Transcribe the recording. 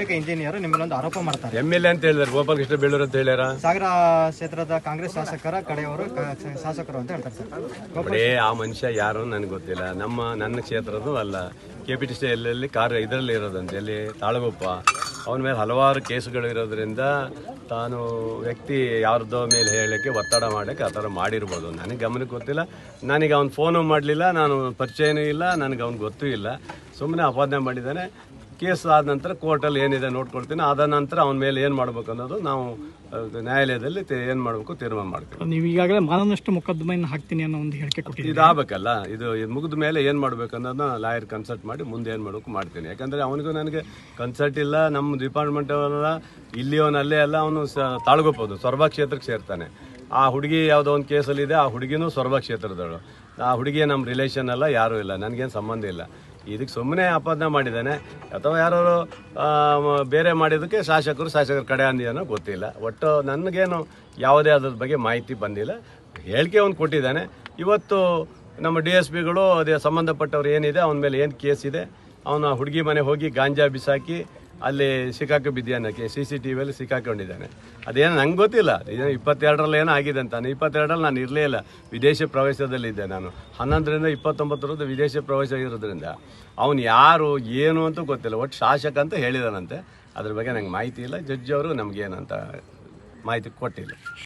ಸಹಾಯಕ ಇಂಜಿನಿಯರ್ ನಿಮ್ಮ ಮೇಲೆ ಒಂದು ಆರೋಪ ಮಾಡ್ತಾರೆ. ಎಂ ಎಲ್ ಎ ಅಂತ ಹೇಳಿದಾರೆ ಗೋಪಾಲ್ ಕೃಷ್ಣ ಬೇಳೂರು ಅಂತ ಹೇಳ್ಯಾರ. ಸಾಗರ ಕ್ಷೇತ್ರದ ಕಾಂಗ್ರೆಸ್ ಶಾಸಕರ ಕಡೆಯವರು ಕ- ಶಾಸಕರು ಅಂತ ಹೇಳ್ತಾರೆ ಸರ್. ಬರೇ ಆ ಮನುಷ್ಯ ಯಾರು ನನಗೆ ಗೊತ್ತಿಲ್ಲ. ನಮ್ಮ ನನ್ನ ಕ್ಷೇತ್ರದ್ದು ಅಲ್ಲ. ಕೆ ಪಿ ಟಿ ಸಿ ಎಲ್ಲೆಲ್ಲಿ ಕಾರ್ಯ ಇದರಲ್ಲಿ ಇರೋದಂತೆ. ಅಲ್ಲಿ ತಾಳಗುಪ್ಪ ಅವನ ಮೇಲೆ ಹಲವಾರು ಕೇಸುಗಳು ಇರೋದ್ರಿಂದ ತಾನು ವ್ಯಕ್ತಿ ಯಾರ್ದೋ ಮೇಲೆ ಹೇಳಕ್ಕೆ ಒತ್ತಡ ಮಾಡಕ್ಕೆ ಆ ಥರ ಮಾಡಿರ್ಬೋದು. ನನಗೆ ಗಮನಕ್ಕೆ ಗೊತ್ತಿಲ್ಲ. ನನಗೆ ಅವ್ನು ಫೋನು ಮಾಡಲಿಲ್ಲ ನಾನು ಪರಿಚಯನೂ ಇಲ್ಲ ನನಗೆ ಅವ್ನು ಗೊತ್ತೂ ಇಲ್ಲ. ಸುಮ್ಮನೆ ಅಪಾದನೆ ಮಾಡಿದ್ದಾನೆ. ಕೇಸ್ ಆದ ನಂತರ ಕೋರ್ಟಲ್ಲಿ ಏನಿದೆ ನೋಡ್ಕೊಳ್ತೀನಿ. ಆದ ನಂತರ ಅವನ ಮೇಲೆ ಏನು ಮಾಡ್ಬೇಕು ಅನ್ನೋದು ನಾವು ನ್ಯಾಯಾಲಯದಲ್ಲಿ ಏನು ಮಾಡಬೇಕು ತೀರ್ಮಾನ ಮಾಡ್ತೀವಿ. ನೀವು ಈಗಾಗಲೇ ಮಾನನಷ್ಟ ಮೊಕದ್ದಮೆಯನ್ನು ಹಾಕ್ತೀನಿ ಅನ್ನೋ ಒಂದು ಹೇಳಿಕೆ ಕೊಟ್ಟಿದ್ದೀನಿ ಇದು ಆಗ್ಬೇಕಲ್ಲ ಇದು ಇದು ಮುಗಿದ ಮೇಲೆ ಏನು ಮಾಡ್ಬೇಕು ಅನ್ನೋದನ್ನ ಲಾಯರ್ ಕನ್ಸಲ್ಟ್ ಮಾಡಿ ಮುಂದೆ ಏನು ಮಾಡಬೇಕು ಮಾಡ್ತೀನಿ. ಯಾಕಂದರೆ ಅವನಿಗೂ ನನಗೆ ಕನ್ಸಲ್ಟ್ ಇಲ್ಲ ನಮ್ಮ ಡಿಪಾರ್ಟ್ಮೆಂಟ್ ಅಲ್ಲ ಇಲ್ಲಿ ಅವನಲ್ಲೇ ಅಲ್ಲೇ ಅಲ್ಲ ಅವನು ಸ ತಾಳ್ಗೋಬೋದು ಸೊರಬ ಕ್ಷೇತ್ರಕ್ಕೆ ಸೇರ್ತಾನೆ. ಆ ಹುಡುಗಿ ಯಾವುದೋ ಒಂದು ಕೇಸಲ್ಲಿದೆ ಆ ಹುಡುಗಿನೂ ಸೊರಬ ಕ್ಷೇತ್ರದವಳು. ಆ ಹುಡುಗಿ ನಮ್ಮ ರಿಲೇಷನ್ ಅಲ್ಲ ಯಾರೂ ಇಲ್ಲ ನನಗೇನು ಸಂಬಂಧ ಇಲ್ಲ. ಇದಕ್ಕೆ ಸುಮ್ಮನೆ ಆಪಾದನೆ ಮಾಡಿದ್ದಾನೆ. ಅಥವಾ ಯಾರು ಬೇರೆ ಮಾಡಿದ್ದಕ್ಕೆ ಶಾಸಕರು ಶಾಸಕರ ಕಡೆ ಅಂದಿದ್ದಾನೋ ಗೊತ್ತಿಲ್ಲ. ಒಟ್ಟು ನನಗೇನು ಯಾವುದೇ ಅದ್ರ ಬಗ್ಗೆ ಮಾಹಿತಿ ಬಂದಿಲ್ಲ. ಹೇಳಿಕೆ ಅವ್ನು ಕೊಟ್ಟಿದ್ದಾನೆ. ಇವತ್ತು ನಮ್ಮ ಡಿ ಎಸ್ ಪಿಗಳು ಅದೇ ಸಂಬಂಧಪಟ್ಟವ್ರು ಏನಿದೆ, ಅವನ ಮೇಲೆ ಏನು ಕೇಸ್ ಇದೆ, ಅವನ ಹುಡುಗಿ ಮನೆ ಹೋಗಿ ಗಾಂಜಾ ಬಿಸಾಕಿ ಅಲ್ಲಿ ಸಿಕ್ಕಾಕಿ ಬಿದ್ದಿಯಾನಕ್ಕೆ ಸಿ ಸಿ ಟಿ ವಿಯಲ್ಲಿ ಸಿಕ್ಕಾಕೊಂಡಿದ್ದಾನೆ ಅದೇನು ನಂಗೆ ಗೊತ್ತಿಲ್ಲ. ಏನೋ ಇಪ್ಪತ್ತೆರಡರಲ್ಲಿ ಏನೋ ಆಗಿದೆ ಅಂತಾನೆ ಇಪ್ಪತ್ತೆರಡರಲ್ಲಿ ನಾನು ಇರಲೇ ಇಲ್ಲ. ವಿದೇಶ ಪ್ರವೇಶದಲ್ಲಿದ್ದೆ ನಾನು. ಹನ್ನೊಂದರಿಂದ ಇಪ್ಪತ್ತೊಂಬತ್ತರದ್ದು ವಿದೇಶ ಪ್ರವೇಶ ಇರೋದ್ರಿಂದ. ಅವನು ಯಾರು, ಏನು ಅಂತ ಗೊತ್ತಿಲ್ಲ. ಒಟ್ಟು ಶಾಸಕ ಅಂತ ಹೇಳಿದಾನಂತೆ. ಅದ್ರ ಬಗ್ಗೆ ನಂಗೆ ಮಾಹಿತಿ ಇಲ್ಲ. ಜಡ್ಜ್ ಅವರು ನಮಗೇನಂತ ಮಾಹಿತಿ ಕೊಟ್ಟಿಲ್ಲ.